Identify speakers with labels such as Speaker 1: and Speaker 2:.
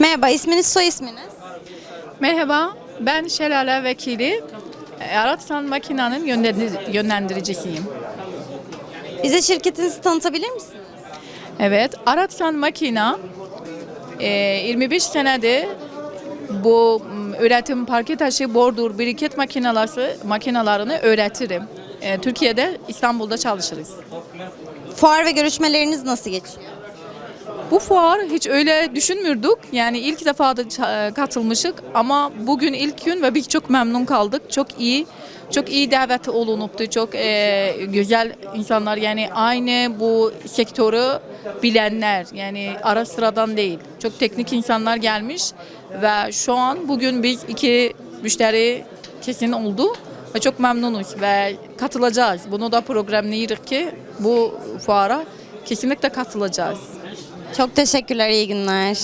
Speaker 1: Merhaba, isminiz soy isminiz?
Speaker 2: Merhaba, ben Şelale Vekili. E, Aratsan Makina'nın yönlendir- yönlendiricisiyim.
Speaker 1: Bize şirketinizi tanıtabilir misiniz?
Speaker 2: Evet, Aratsan Makina e, 25 senedir bu m, üretim parke taşı, bordur, biriket makinaları, makinalarını öğretirim. E, Türkiye'de, İstanbul'da çalışırız.
Speaker 1: Fuar ve görüşmeleriniz nasıl geçiyor?
Speaker 2: Bu fuar hiç öyle düşünmürdük. Yani ilk defa da ça- katılmışık ama bugün ilk gün ve biz çok memnun kaldık. Çok iyi, çok iyi davet olunuptu. Çok e, güzel insanlar yani aynı bu sektörü bilenler yani ara sıradan değil. Çok teknik insanlar gelmiş ve şu an bugün biz iki müşteri kesin oldu ve çok memnunuz ve katılacağız. Bunu da programlıyoruz ki bu fuara kesinlikle katılacağız.
Speaker 1: Çok teşekkürler, iyi günler.